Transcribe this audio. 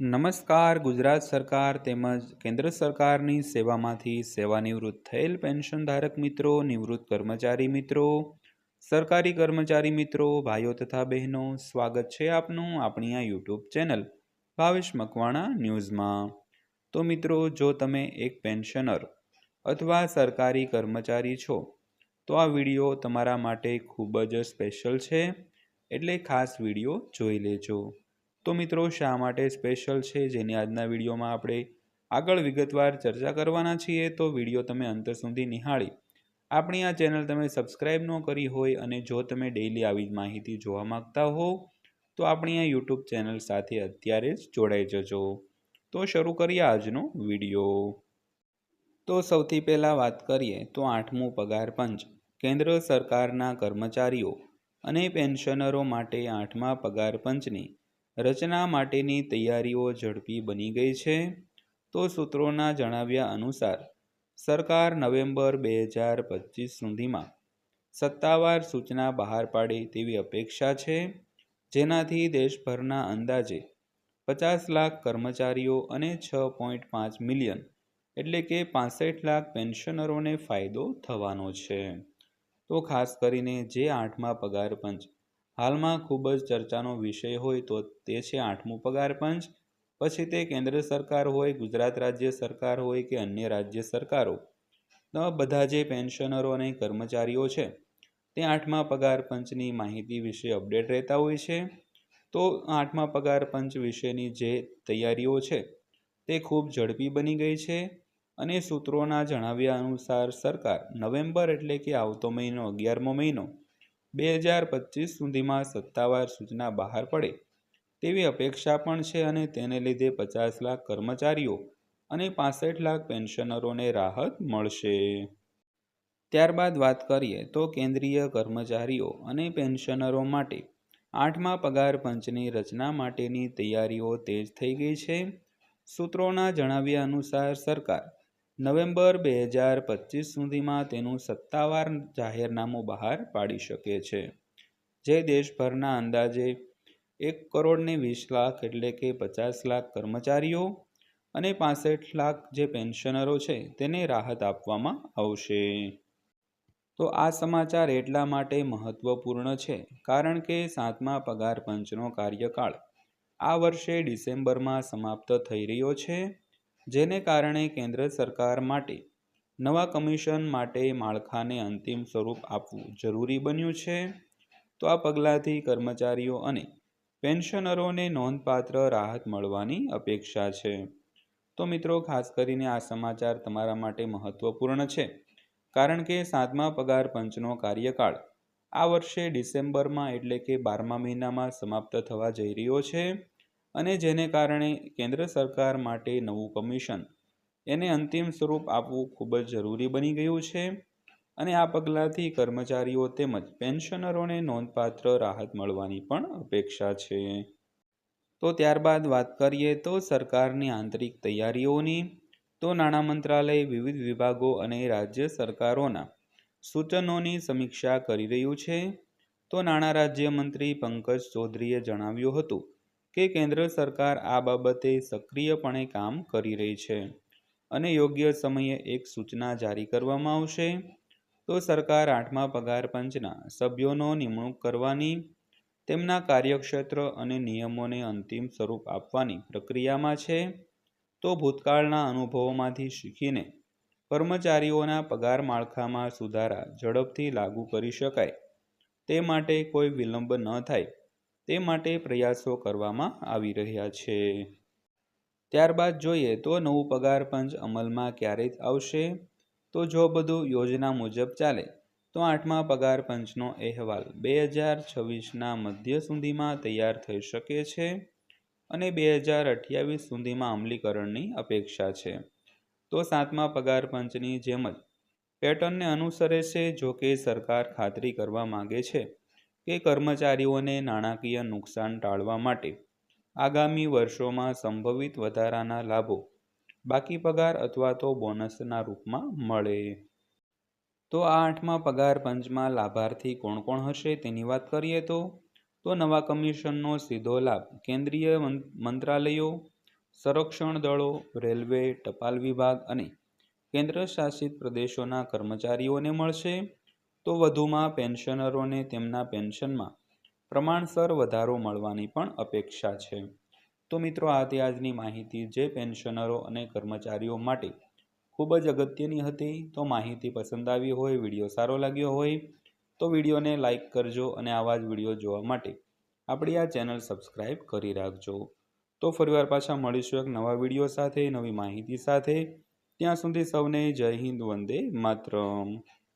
નમસ્કાર, ગુજરાત સરકાર તેમજ કેન્દ્ર સરકારની સેવામાંથી સેવાનિવૃત્ત થયેલ પેન્શન ધારક મિત્રો, નિવૃત્ત કર્મચારી મિત્રો, સરકારી કર્મચારી મિત્રો, ભાઈઓ તથા બહેનો, સ્વાગત છે આપનું આપણી આ યુટ્યુબ ચેનલ ભાવેશ મકવાણા ન્યૂઝમાં. તો મિત્રો, જો તમે એક પેન્શનર અથવા સરકારી કર્મચારી છો, તો આ વીડિયો તમારા માટે ખૂબ જ સ્પેશિયલ છે. એટલે ખાસ વીડિયો જોઈ લેજો. તો મિત્રો, શા માટે સ્પેશિયલ છે જેની આજના વિડીયોમાં આપણે આગળ વિગતવાર ચર્ચા કરવાના છીએ, તો વીડિયો તમે અંત સુધી નિહાળી. આપણી આ ચેનલ તમે સબસ્ક્રાઈબ ન કરી હોય અને જો તમે ડેઇલી આવી જ માહિતી જોવા માંગતા હો, તો આપણી આ યુટ્યુબ ચેનલ સાથે અત્યારે જ જોડાઈ જજો. તો શરૂ કરીએ આજનો વીડિયો. તો સૌથી પહેલાં વાત કરીએ, તો આઠમું પગાર પંચ. કેન્દ્ર સરકારના કર્મચારીઓ અને પેન્શનરો માટે આઠમા પગાર પંચની રચના માટેની તૈયારીઓ ઝડપી બની ગઈ છે, તો સૂત્રોના જણાવ્યા અનુસાર, સરકાર નવેમ્બર બે હજાર પચીસ સુધીમાં સત્તાવાર સૂચના બહાર પાડે તેવી અપેક્ષા છે, જેનાથી દેશભરના અંદાજે પચાસ લાખ કર્મચારીઓ અને છ પોઈન્ટ પાંચ મિલિયન, એટલે કે પાસઠ લાખ પેન્શનરોને ફાયદો થવાનો છે. તો ખાસ કરીને જે આઠમા પગાર પંચ હાલમાં ખૂબ જ ચર્ચાનો વિષય હોય તો તે છે આઠમું પગાર પંચ. પછી તે કેન્દ્ર સરકાર હોય, ગુજરાત રાજ્ય સરકાર હોય કે અન્ય રાજ્ય સરકારો. બધા જે પેન્શનરો અને કર્મચારીઓ છે, તે આઠમા પગાર પંચની માહિતી વિશે અપડેટ રહેતા હોય છે. તો આઠમા પગાર પંચ વિશેની જે તૈયારીઓ છે, તે ખૂબ ઝડપી બની ગઈ છે અને સૂત્રોના જણાવ્યા અનુસાર સરકાર નવેમ્બર એટલે કે આવતો મહિનો, અગિયારમો મહિનો બે હજાર પચીસ સુધીમાં સત્તાવાર સૂચના બહાર પડે તેવી અપેક્ષા પણ છે અને તેને લીધે પચાસ લાખ કર્મચારીઓ અને પાસઠ લાખ પેન્શનરોને રાહત મળશે. ત્યારબાદ વાત કરીએ તો કેન્દ્રીય કર્મચારીઓ અને પેન્શનરો માટે આઠમા પગાર પંચની રચના માટેની તૈયારીઓ તેજ થઈ ગઈ છે. સૂત્રોના જણાવ્યા અનુસાર સરકાર નવેમ્બર બે હજાર પચીસ સુધીમાં તેનું સત્તાવાર જાહેરનામું બહાર પાડી શકે છે. જે દેશભરના અંદાજે એક કરોડને વીસ લાખ એટલે કે પચાસ લાખ કર્મચારીઓ અને પાસઠ લાખ જે પેન્શનરો છે તેને રાહત આપવામાં આવશે. તો આ સમાચાર એટલા માટે મહત્વપૂર્ણ છે કારણ કે સાતમા પગાર પંચનો કાર્યકાળ આ વર્ષે ડિસેમ્બરમાં સમાપ્ત થઈ રહ્યો છે. જેને કારણે કેન્દ્ર સરકાર માટે નવા કમિશન માટે માળખાને અંતિમ સ્વરૂપ આપવું જરૂરી બન્યું છે. તો આ પગલાંથી કર્મચારીઓ અને પેન્શનરોને નોંધપાત્ર રાહત મળવાની અપેક્ષા છે. તો મિત્રો, ખાસ કરીને આ સમાચાર તમારા માટે મહત્વપૂર્ણ છે. કારણ કે સાતમા પગાર પંચનો કાર્યકાળ આ વર્ષે ડિસેમ્બરમાં એટલે કે બારમા મહિનામાં સમાપ્ત થવા જઈ રહ્યો છે. અને જેને કારણે કેન્દ્ર સરકાર માટે નવું કમિશન એને અંતિમ સ્વરૂપ આપવું ખૂબ જ જરૂરી બની ગયું છે. અને આ પગલાંથી કર્મચારીઓ તેમજ પેન્શનરોને નોંધપાત્ર રાહત મળવાની પણ અપેક્ષા છે. તો ત્યારબાદ વાત કરીએ તો સરકારની આંતરિક તૈયારીઓની. તો નાણાં મંત્રાલય વિવિધ વિભાગો અને રાજ્ય સરકારોના સૂચનોની સમીક્ષા કરી રહ્યું છે. તો નાણાં રાજ્યમંત્રી પંકજ ચૌધરીએ જણાવ્યું હતું કે કેન્દ્ર સરકાર આ બાબતે સક્રિયપણે કામ કરી રહી છે અને યોગ્ય સમયે એક સૂચના જારી કરવામાં આવશે, તો સરકાર આઠમા પગાર પંચના સભ્યોનો નિમણૂક કરવાની, તેમના કાર્યક્ષેત્ર અને નિયમોને અંતિમ સ્વરૂપ આપવાની પ્રક્રિયામાં છે, તો ભૂતકાળના અનુભવોમાંથી શીખીને કર્મચારીઓના પગાર માળખામાં સુધારા ઝડપથી લાગુ કરી શકાય, તે માટે કોઈ વિલંબ ન થાય તે માટે પ્રયાસો કરવામાં આવી રહ્યા છે. ત્યારબાદ જોઈએ તો નવું પગાર પંચ અમલમાં ક્યારે આવશે? તો જો બધું યોજના મુજબ ચાલે, તો આઠમા પગાર પંચનો અહેવાલ બે હજાર છવ્વીસના મધ્ય સુધીમાં તૈયાર થઈ શકે છે અને બે હજાર અઠ્યાવીસ સુધીમાં અમલીકરણની અપેક્ષા છે. તો સાતમા પગાર પંચની જેમ જ પેટર્નને અનુસરે છે જો કે સરકાર ખાતરી કરવા માગે છે કે કર્મચારીઓને નાણાકીય નુકસાન ટાળવા માટે આગામી વર્ષોમાં સંભવિત વધારાના લાભો, બાકી પગાર અથવા તો બોનસના રૂપમાં મળે. તો આ આઠમા પગાર પંચમાં લાભાર્થી કોણ કોણ હશે તેની વાત કરીએ તો તો નવા કમિશનનો સીધો લાભ કેન્દ્રીય મંત્રાલયો, સંરક્ષણ દળો, રેલવે, ટપાલ વિભાગ અને કેન્દ્ર શાસિત પ્રદેશોના કર્મચારીઓને મળશે. તો વધુમાં પેન્શનરોને તેમના પેન્શનમાં પ્રમાણસર વધારો મળવાની પણ અપેક્ષા છે. તો મિત્રો આ તે આજની માહિતી જે પેન્શનરો અને કર્મચારીઓ માટે ખૂબ જ અગત્યની હતી. તો માહિતી પસંદ આવી હોય, વીડિયો સારો લાગ્યો હોય, તો વિડીયોને લાઇક કરજો અને આવા જ વીડિયો જોવા માટે આપણી આ ચેનલ સબસ્ક્રાઈબ કરી રાખજો. તો ફરીવાર પાછા મળીશું એક નવા વીડિયો સાથે, નવી માહિતી સાથે. ત્યાં સુધી સૌને જય હિન્દ, વંદે માતરમ.